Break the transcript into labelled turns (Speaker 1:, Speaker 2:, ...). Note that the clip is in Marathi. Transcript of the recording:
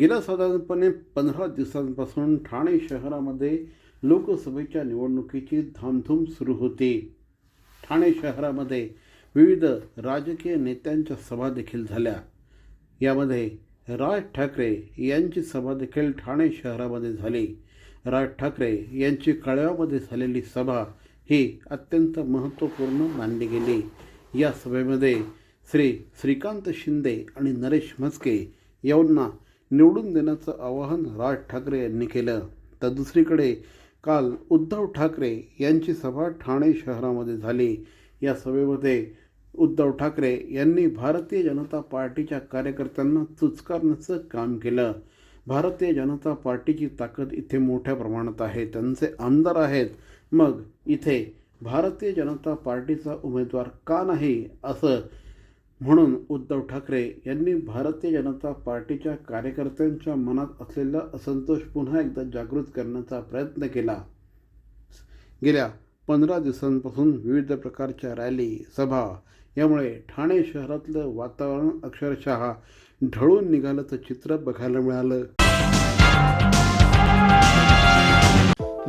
Speaker 1: गेल्या साधारणपणे पंधरा दिवसांपासून ठाणे शहरामध्ये लोकसभेच्या निवडणुकीची धामधूम सुरू होती. ठाणे शहरामध्ये विविध राजकीय नेत्यांच्या सभा देखील झाल्या. यामध्ये राज ठाकरे यांची सभा देखील ठाणे शहरामध्ये झाली. राज ठाकरे यांची कळव्यामध्ये झालेली सभा ही अत्यंत महत्त्वपूर्ण मानली गेली. या सभेमध्ये श्री श्रीकांत शिंदे आणि नरेश म्हस्के यांना निवडून देण्याचं आवाहन राज ठाकरे यांनी केलं. तर दुसरीकडे काल उद्धव ठाकरे यांची सभा ठाणे शहरामध्ये झाली. या सभेमध्ये उद्धव ठाकरे यांनी भारतीय जनता पार्टीच्या कार्यकर्त्यांना चुचकारण्याचं काम केलं. भारतीय जनता पार्टीची ताकद इथे मोठ्या प्रमाणात आहे. त्यांचे आमदार आहेत. मग इथे भारतीय जनता पार्टीचा उमेदवार का नाही असं म्हणून उद्धव ठाकरे यांनी भारतीय जनता पार्टीच्या कार्यकर्त्यांच्या मनात असलेला असंतोष पुन्हा एकदा जागृत करण्याचा प्रयत्न केला. गेल्या पंधरा दिवसांपासून विविध प्रकारच्या रॅली सभा यामुळे ठाणे शहरातलं वातावरण अक्षरशः ढळून निघाल्याचं चित्र बघायला मिळालं.